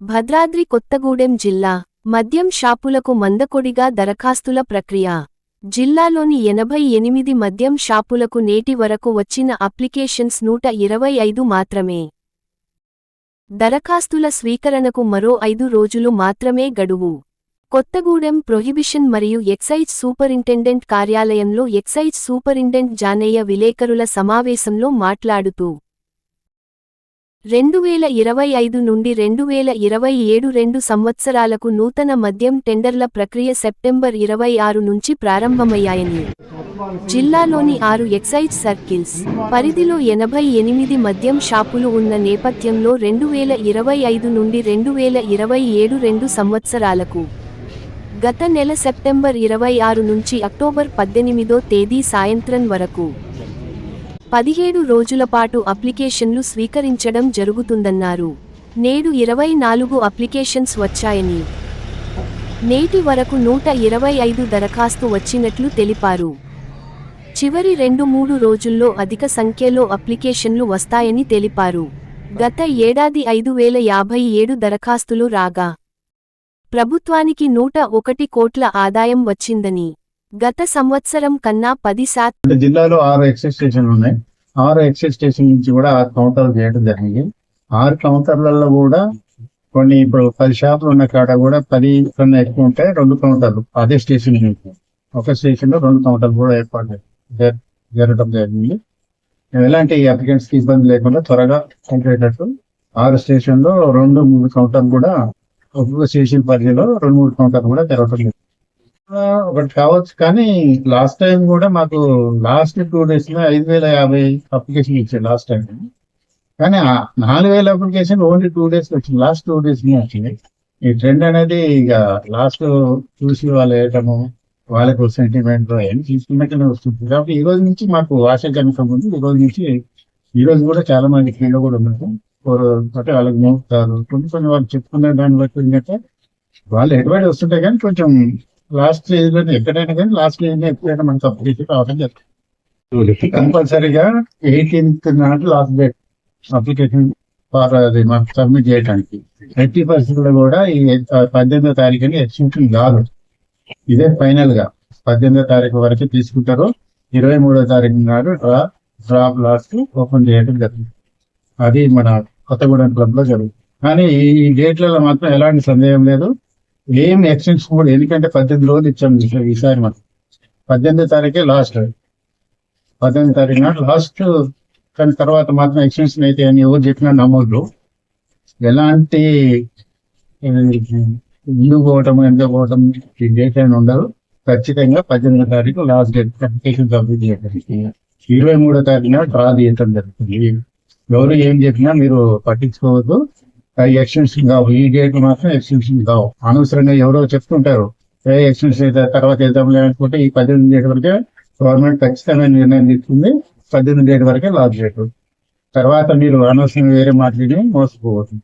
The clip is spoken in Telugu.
భద్రాద్రి కొత్తగూడెం జిల్లా మద్యం షాపులకు మందకొడిగా దరఖాస్తుల ప్రక్రియ. జిల్లాలోని ఎనభై ఎనిమిది మద్యం షాపులకు నేటి వరకు వచ్చిన అప్లికేషన్స్ నూట ఇరవై ఐదు మాత్రమే. దరఖాస్తుల స్వీకరణకు మరో ఐదు రోజులు మాత్రమే గడువు. కొత్తగూడెం ప్రొహిబిషన్ మరియు ఎక్సైజ్ సూపరింటెండెంట్ కార్యాలయంలో ఎక్సైజ్ సూపరింటెండెంట్ జానయ్య విలేకరుల సమావేశంలో మాట్లాడుతూ రెండు వేల ఇరవై ఐదు నుండి రెండు వేల ఇరవై ఏడు రెండు సంవత్సరాలకు నూతన మద్యం టెండర్ల ప్రక్రియ సెప్టెంబర్ ఇరవై ఆరు నుంచి ప్రారంభమయ్యాయని. జిల్లాలోని ఆరు ఎక్సైజ్ సర్కిల్స్ పరిధిలో ఎనభై ఎనిమిది మద్యం షాపులు ఉన్న నేపథ్యంలో రెండు వేల ఇరవై ఐదు నుండి రెండు వేల ఇరవై ఏడు రెండు సంవత్సరాలకు. గత నెల సెప్టెంబర్ ఇరవై ఆరు నుంచి అక్టోబర్ పద్దెనిమిదో తేదీ సాయంత్రం వరకు. పదిహేడు రోజుల పాటు అప్లికేషన్లు స్వీకరించడం జరుగుతుందన్నారు. నేడు ఇరవై నాలుగు అప్లికేషన్స్ వచ్చాయని నేటి వరకు నూట ఇరవై ఐదు దరఖాస్తు వచ్చినట్లు తెలిపారు. చివరి రెండు మూడు రోజుల్లో అధిక సంఖ్యలో అప్లికేషన్లు వస్తాయని తెలిపారు. గత ఏడాది ఐదు వేల యాభై ఏడు దరఖాస్తులు రాగా ప్రభుత్వానికి నూట ఒకటి కోట్ల ఆదాయం వచ్చిందని గత సంవత్సరం కన్నా పది శాతం జిల్లాలో ఆరు ఎక్సైజ్ స్టేషన్లు ఉన్నాయి. ఆరు ఎక్సైజ్ స్టేషన్ నుంచి కూడా ఆరు కౌంటర్లు చేయడం జరిగింది. ఆరు కౌంటర్లలో కూడా కొన్ని ఇప్పుడు పది షాపులు ఉన్న కాడ కూడా పది కన్నా ఎక్కువ ఉంటాయి రెండు కౌంటర్లు అదే స్టేషన్ నుంచి. ఒక స్టేషన్లో రెండు కౌంటర్లు కూడా ఏర్పాటు జరగడం జరిగింది. ఎలాంటి అప్లికెంట్స్కి ఇబ్బంది లేకుండా త్వరగా ఉండేటట్టు ఆరు స్టేషన్లో రెండు మూడు కౌంటర్లు కూడా ఒక్కొక్క స్టేషన్ పరిధిలో రెండు మూడు కౌంటర్లు కూడా తెరవడం జరిగింది. ఒకటి కావచ్చు కానీ లాస్ట్ టైం కూడా మాకు లాస్ట్ టూ డేస్లో ఐదు వేల యాభై అప్లికేషన్ ఇచ్చారు లాస్ట్ టైం. కానీ నాలుగు వేల అప్లికేషన్ ఓన్లీ టూ డేస్ వచ్చింది లాస్ట్ టూ డేస్ వచ్చింది. ఈ ట్రెండ్ అనేది ఇక లాస్ట్ చూసి వాళ్ళు వేయటము వాళ్ళకు సెంటిమెంట్ అవన్నీ తీసుకున్నట్లనే వస్తుంది. కాబట్టి ఈ రోజు నుంచి మాకు ఆశజనకం ఉంది ఈ రోజు నుంచి ఈ రోజు కూడా చాలా మంది ఫీల్డ్ కూడా ఉన్నారు. అంటే వాళ్ళకి మోపుతారు. కొన్ని కొన్ని వాళ్ళు చెప్పుకునే దాన్ని బట్టి ఏంటంటే వాళ్ళు ఎటువంటి వస్తుంటాయి కానీ కొంచెం లాస్ట్ స్టేజ్లో ఎక్కడైనా కానీ లాస్ట్ స్టేజ్లో ఎప్పుడైనా మనకు అప్లికేషన్ రావడం జరుగుతుంది కంపల్సరీగా ఎయిటీన్త్ నాటి లాస్ట్ డేట్ అప్లికేషన్ ఫార్ అది మనకు సబ్మిట్ చేయడానికి. ఎయిటీ పర్సెంట్ కూడా ఈ పద్దెనిమిదో తారీఖుని ఎక్స్టెన్షన్ కాదు. ఇదే ఫైనల్గా పద్దెనిమిదో తారీఖు వరకు తీసుకుంటారు. ఇరవై మూడో తారీఖు నాడు డ్రా డ్రాప్ లాస్ట్ ఓపెన్ చేయడం జరుగుతుంది. అది మన కొత్తగూడెం క్లబ్లో జరుగుతుంది. కానీ ఈ డేట్లలో మాత్రం ఎలాంటి సందేహం లేదు. ఏం ఎక్స్టెన్షన్ కూడా ఎందుకంటే పద్దెనిమిది రోజులు ఇచ్చాం ఈసారి- మనం పద్దెనిమిది తారీఖే లాస్ట్ పద్దెనిమిది తారీఖు నాడు లాస్ట్ కానీ తర్వాత మాత్రం ఎక్స్టెన్షన్ అయితే అని ఎవరు చెప్పినా నమ్మొద్దు. ఎలాంటి ఇల్లు ముందు పోవటం ఎంత పోవటం డేట్ ఉండదు. ఖచ్చితంగా పద్దెనిమిది తారీఖు లాస్ట్ డేట్ అప్లికేషన్ సబ్మిట్ చేయడానికి ఇరవై మూడో తారీఖున డ్రా తీయటం జరుగుతుంది. ఎవరు ఏం చెప్పినా మీరు పట్టించుకోవద్దు. ఎక్స్టెన్షన్ కావు. ఈ డేట్ మాత్రం ఎక్స్టెన్షన్ కావు. అనవసరంగా ఎవరో చెప్తుంటారు. ఏ ఎక్స్టెన్షన్ అయితే తర్వాత వెళ్దాంలే అనుకుంటే ఈ పద్దెనిమిది డేట్ వరకే గవర్నమెంట్ ఖచ్చితంగా నిర్ణయం తీసుకుంది. పద్దెనిమిది డేట్ వరకే లాస్ట్ డేట్ తర్వాత మీరు అనవసరంగా వేరే మాట్లాడి మోసపోవచ్చు